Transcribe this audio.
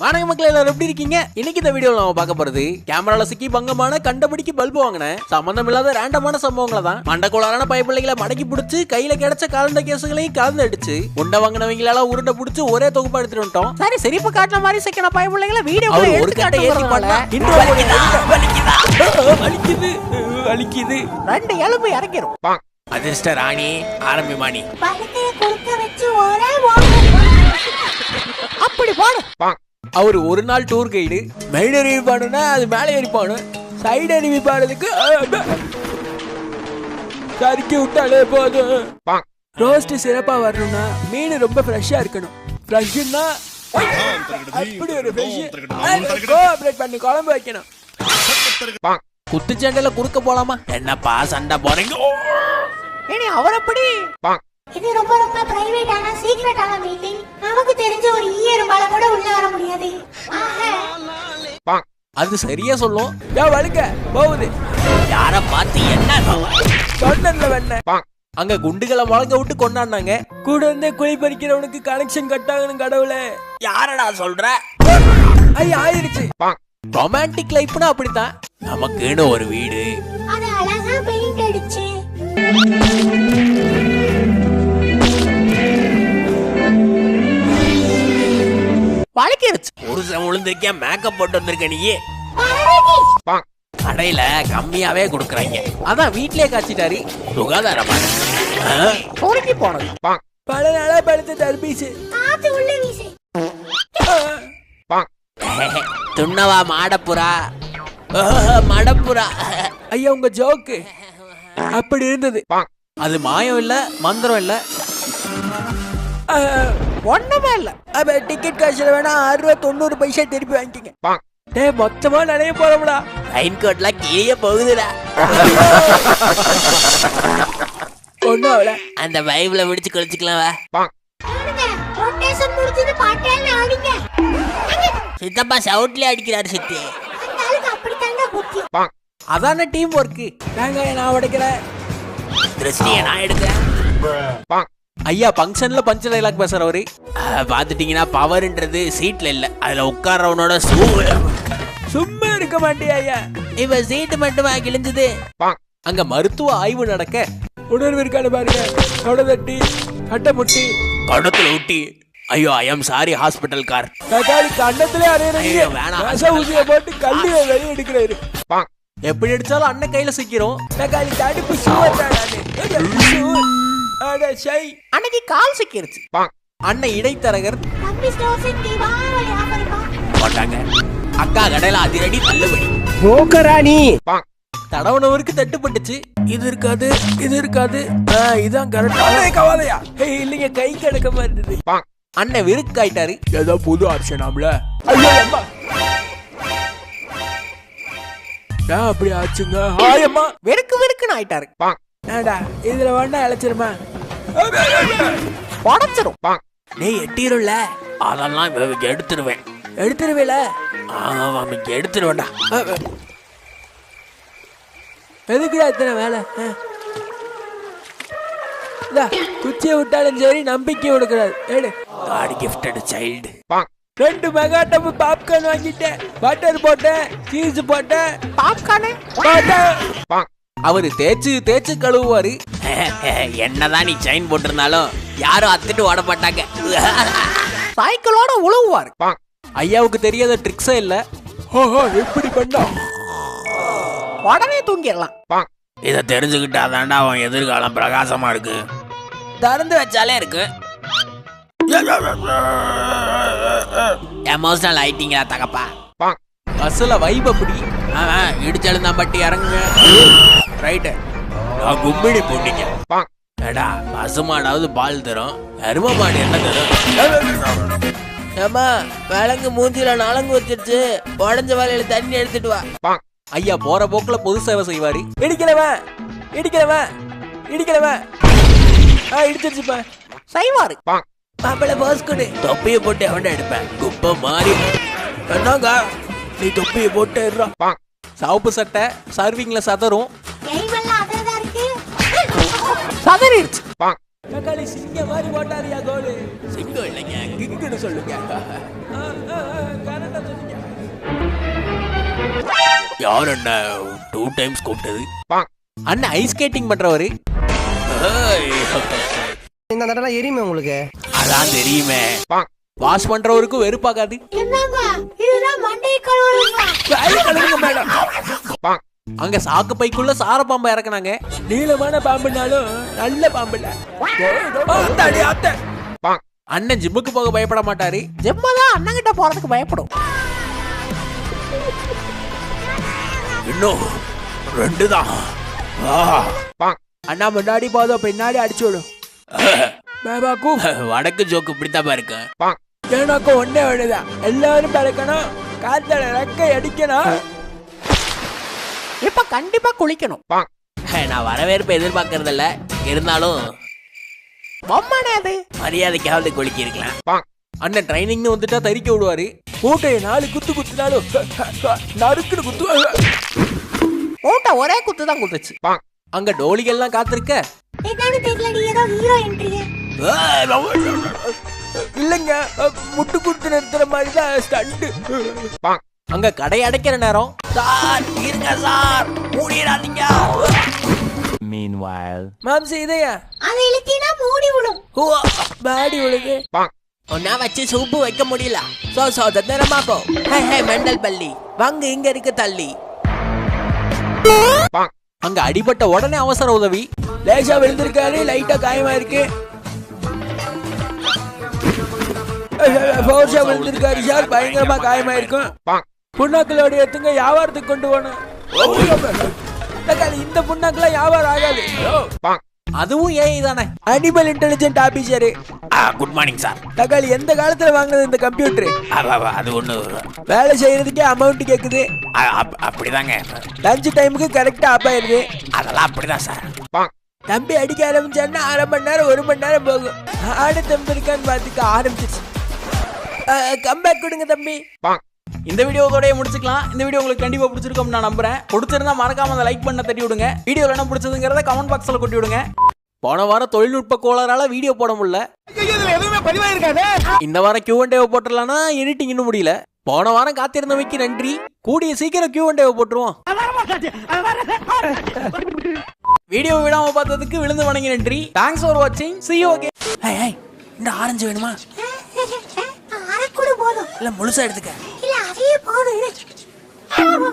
வணக்கம் மக்கள் எல்லாரும் எப்படி இருக்கீங்க? இன்னைக்கு இந்த வீடியோல நம்ம பார்க்க போறது கேமரால சிக்கி பங்கமான கண்டபடிக்கு பல்பு வாங்கினேன் சம்பந்தம் இல்லாத ரேண்டமான சம்பவங்களை தான் மண்டக்கோளாறான பயப்பிள்ளைகளை மடக்கி பிடிச்சு கையில கிடைச்ச கலந்த கேசுகளையும் கலந்து அடிச்சு உண்டை வாங்கினவங்களால உருண்டை பிடிச்சு ஒரே தொகுப்பா எடுத்துட்டு வந்துட்டோம். சரி சிரிப்பு காட்டுற மாதிரி சிக்கன பயப்பிள்ளைகளை வீடியோ ஒரு கட்டை ஏத்தி பண்ணா வலிக்குதா? வலிக்குது? ரெண்டு எலும்பு இறக்கிரும். அதிர்ஷ்ட ராணி ஆரம்பி மாணி. படுக்கைய குறுக்க வச்சு ஒரே ஓட்டு அப்படி போடு அவர் ஒரு நாள் டூர் கைடு மெயின் அருவி பாடுனா அது மேலே பாடும் சைடு அருவி பாடுறதுக்கு சறுக்கி விட்டாலே போதும். ரோஸ்ட் சிறப்பா வரணும்னா மீன் ரொம்ப ஃப்ரெஷ்ஷா இருக்கணும். ஃப்ரெஷ்ஷுன்னா அப்படி ஒரு ஃப்ரெஷ் பண்ணி குழம்பு வைக்கணும். குத்துச்சண்டையில குறுக்க போலாமா? என்னப்பா சண்டை போறீங்க இனி அவர் அப்படி இது ரொம்ப ரொம்ப மீட்டிங் நமக்கு தெரிஞ்ச ஒரு ஈயரும்பால கூட ஆஹா. அது சரியா சொல்லும். யா வழுக்க போகுது. யார பார்த்து என்ன சொன்னல வெண்ண அங்க குண்டுகளை முழங்க விட்டு கொண்டாடினாங்க. கூட இருந்தே குழி பறிக்கிறவனுக்கு கனெக்ஷன் கட் ஆகணும் கடவுளே. யாரடா சொல்ற? ஐயா ஆயிருச்சு. ரொமான்டிக் லைஃப்னா அப்படித்தான். நமக்குன்னு ஒரு வீடு. அது அழகா பெயிண்ட் அடிச்சு. வழக்கிருச்சு புருஷன் விழுந்திருக்கேன் மேக்கப் போட்டு வந்திருக்க நீயே. கடையில கம்மியாவே கொடுக்குறாங்க. அதான் வீட்லயே காய்ச்சிட்டாரு. சுகாதாரமா? பொறுக்கி போனது. பல நாளா படுத்த தர்பீசு. துண்ணவா மாடப்புறா? மடப்புறா. ஐயா உங்க ஜோக்கு. அப்படி இருந்தது. அது மாயம் இல்ல மந்திரம் இல்ல. ஒண்ணுமே இல்ல. அப்ப டிக்கெட் காசுல வேணா ரூபா தொண்ணூறு பைசா திருப்பி வாங்கிக்கங்க. டேய் மொத்தமா நிறைய போறோம்டா. லைன் கோட்லாம் கீழே போகுதுடா. ஒண்ணும் அவள அந்த பைபிள பிடிச்சு குளிச்சுக்கலாம் சித்தப்பா சவுட்லயே அடிக்கிறாரு சித்தி. அதான டீம் ஒர்க் வெங்காயம் நான் உடைக்கிறேன். திருஷ்டியை நான் எடுக்கிறேன். ஐயா ஃபங்க்ஷன்ல பஞ்ச டைலாக் பேசுறவரு. அஹ், பாத்துட்டீங்கன்னா பவர்ன்றது சீட்ல இல்ல. அதுல உட்கார்றவனோட சூ சும்மா இருக்க மாட்டியா ஐயா? இவ சீட்டு மட்டுமா கிழிஞ்சது? அங்க மருத்துவ ஆய்வு நடக்க. உணர்வு இருக்கான்னு பாருங்க. தொடதட்டி கட்டமுட்டி கணத்துல ஊட்டி. ஐயோ I am sorry hospital car தக்காளி கண்டத்திலே அறையறீங்க வேணாம். ஊசிய போட்டு கல்லி வெளிய எடுக்கிறாரு. எப்படி அடிச்சாலும் அண்ணன் கையில சிக்கிறோம் தக்காளி தடுப்பு அன்னைக்கு கால் சிக்கிருச்சு. அண்ணன் இடைத்தரகர் போட்டாங்க. அக்கா கடையில அதிரடி தள்ளுபடி. போக்கராணி தடவனவருக்கு தட்டுப்பட்டுச்சு. இது இருக்காது இது இருக்காது. இதான் கரெக்டா. கவாலையா? ஏய் இல்லைங்க கை கிடக்க இருந்தது அண்ணன் விருக்காயிட்டாரு ஏதோ புது ஆப்ஷன் ஆம்ல. அப்படி ஆச்சுங்க? ஆயம்மா வெறுக்கு வெறுக்குன்னு ஆயிட்டாரு. ஏடா இதுல வேணா இழைச்சிருமா உடச்சிரும் டேய் எட்டிரும்ல? அதெல்லாம் இவ- எடுத்துருவேன். எடுத்துருவேல? ஆமா இங்க எடுத்துருவேன்டா. அ, அ. எதுக்குடா இத்தனை வேலை? குச்சியை விட்டாலும் சரி நம்பிக்கை விடக்கூடாது ஏடு காடி கிஃப்டட் சைல்டு ரெண்டு மெகா டப்பு பாப்கார்ன் வாங்கிட்டேன். பட்டர் போட்டேன் சீஸ் போட்டேன். பாப்கார்னு போட்டேன் அவரு தேய்ச்சு தேய்ச்சு கழுவுவாரு. என்னதான் நீ செயின் போட்டிருந்தாலும் யாரும் அத்துட்டு ஓட மாட்டாங்க. சைக்கிளோட உழுவுவாரு. ஐயாவுக்கு தெரியாத ட்ரிக்ஸே இல்ல. எப்படி பண்ணா? உடனே தூங்கிடலாம். இத தெரிஞ்சுக்கிட்டாதாண்டா அவன் எதிர்காலம் பிரகாசமா இருக்கு. திறந்து வச்சாலே இருக்கு. எமோஷனல் ஆயிட்டீங்களா தகப்பா. பஸ்ல வைப் அப்படி. இடிச்செழுந்தா பட்டி இறங்குங்க. ரைட்டு நான் கும்பிடி போட்டீங்க. ஏடா பசுமாடாவது பால் தரும். எரும மாடு என்ன தரும்? ஏமா விலங்கு மூஞ்சில நலங்கு வச்சிருச்சு. உடஞ்ச வேலையில தண்ணி எடுத்துட்டு வா. ஐயா போற போக்குல பொது சேவை செய்வாரு. இடிக்கிறவன் இடிக்கிறவன் இடிக்கிறவன். ஆ இடிச்சிருச்சுப்பா. செய்வாரு. மாப்பிள்ள பாஸ் கொடு. தொப்பியை போட்டு எவன்டா எடுப்பேன்? குப்பை மாறி என்னங்க? நீ தொப்பியை போட்டு சவப்பு சட்டை சர்விங்ல சதரும் தக்காளி சிங்க மாதிரி போட்டாரியா கோலு? சிங்கம் இல்லைங்க கிங்குன்னு சொல்லுங்க. கரெக்டா சொன்னீங்க. யார் என்ன டூ டைம்ஸ் கூப்பிட்டது? அண்ணன் ஐஸ் ஸ்கேட்டிங் பண்றவரு? இந்த தடவை எரியுமே உங்களுக்கு? அதான் தெரியுமே. வாஷ் பண்றவருக்கும் வெறுப்பாகாது. என்னங்க இதுதான் மண்டை கழுவுறீங்க மேடம். அங்க சாக்கு பைக்குள்ள சார பாம்பை இறக்குனாங்க. நீளமான பாம்புனாலும் நல்ல பாம்பு இல்ல அண்ணன் ஜிம்முக்கு போக பயப்பட மாட்டாரு. ஜிம்மா தான் அண்ணன் கிட்ட போறதுக்கு பயப்படும். இன்னும் ரெண்டு தான் அண்ணா முன்னாடி போதும் பின்னாடி அடிச்சு விடும். பாபாக்கு வடக்கு ஜோக்கு இப்படித்தான் இருக்கு எனக்கு ஒன்னே ஒண்ணுதான். எல்லாரும் பறக்கணும். காத்தல ரெக்கை அடிக்கணும். இப்ப கண்டிப்பா குளிக்கணும். நான் வரவேற்பு எதிர்பார்க்கறது இல்ல இருந்தாலும் பொம்மானே அது? மரியாதைக்காவது குளிக்க இருக்கலாம் அண்ணன் ட்ரைனிங்னு வந்துட்டா தறிக்க விடுவாரு. மூட்டையை நாலு குத்து குத்துனாலும் நறுக்குன்னு குத்துவாங்க ஓட்ட ஒரே குத்து தான் குத்துச்சு. அங்க டோலிகள்லாம் காத்திருக்க? என்னன்னு தெரியலடி ஏதோ ஹீரோ என்ட்ரியே இல்லைங்க முட்டு குத்து நிறுத்துற மாதிரி தான் ஸ்டண்ட் அங்க கடை அடைக்கிற நேரம். சார் இருங்க சார். மூடிடாதீங்க. மாம்சி இதையா? அதை இழுத்தினா மூடி விடும் பாடி விழுது. ஒன்னா வச்சு சூப்பு வைக்க முடியல. சோ சோ தந்தரமா போ. ஹே ஹே மெண்டல் பள்ளி. வாங்க இங்க இருக்கு தள்ளி. அங்க அடிபட்ட உடனே அவசர உதவி. லேசா விழுந்திருக்காரு லைட்டா காயமா இருக்கு விழுந்திருக்காரு சார். பயங்கரமா காயமா இருக்கும் புண்ணாக்களோட எடுத்துங்க வியாபாரத்துக்கு கொண்டு போகணும். தக்காளி இந்த புண்ணாக்கெல்லாம் வியாபாரம் ஆகாது. அதுவும் ஏஐ தானே. Animal intelligent officer good morning sir தக்காளி எந்த காலத்துல வாங்குனது இந்த கம்ப்யூட்டர் அது ஒண்ணு. வேலை செய்யறதுக்கே அமௌண்ட் கேக்குது. அப்படிதாங்க. லஞ்ச் டைமுக்கு கரெக்டா ஆப் ஆயிருது அதெல்லாம் அப்படிதான் சார் தம்பி அடிக்க ஆரம்பிச்சாருன்னா அரை மணி நேரம் ஒரு மணி நேரம் போகும். ஆடு தம்பி இருக்கான்னு பார்த்துக்க ஆரம்பிச்சிருச்சு. கம்பேக் கொடுங்க தம்பி. இந்த வீடியோ இதோடய முடிச்சுக்கலாம். இந்த வீடியோ உங்களுக்கு கண்டிப்பா பிடிச்சிருக்கும் நான் நம்புறேன். பிடிச்சிருந்தா மறக்காம அந்த லைக் பண்ண தட்டி விடுங்க. வீடியோல என்ன பிடிச்சதுங்கிறத கமெண்ட் பாக்ஸ்ல கொட்டி விடுங்க. போன வாரம் தொழில்நுட்ப கோளாறால வீடியோ போட முடியல. இந்த வாரம் கியூ அண்ட் போட்டுடலாம்னா எடிட்டிங் இன்னும் முடியல. போன வாரம் காத்திருந்தவைக்கு நன்றி. கூடிய சீக்கிரம் கியூ அண்ட் போட்டுருவோம். வீடியோ விடாம பார்த்ததுக்கு விழுந்து வணங்கி நன்றி. தேங்க்ஸ் ஃபார் வாட்சிங் see you again. இந்த ஆரஞ்சு வேணுமா? இல்ல முழுசா எடுத்துக்க. இல்ல அதே போதும் இரு.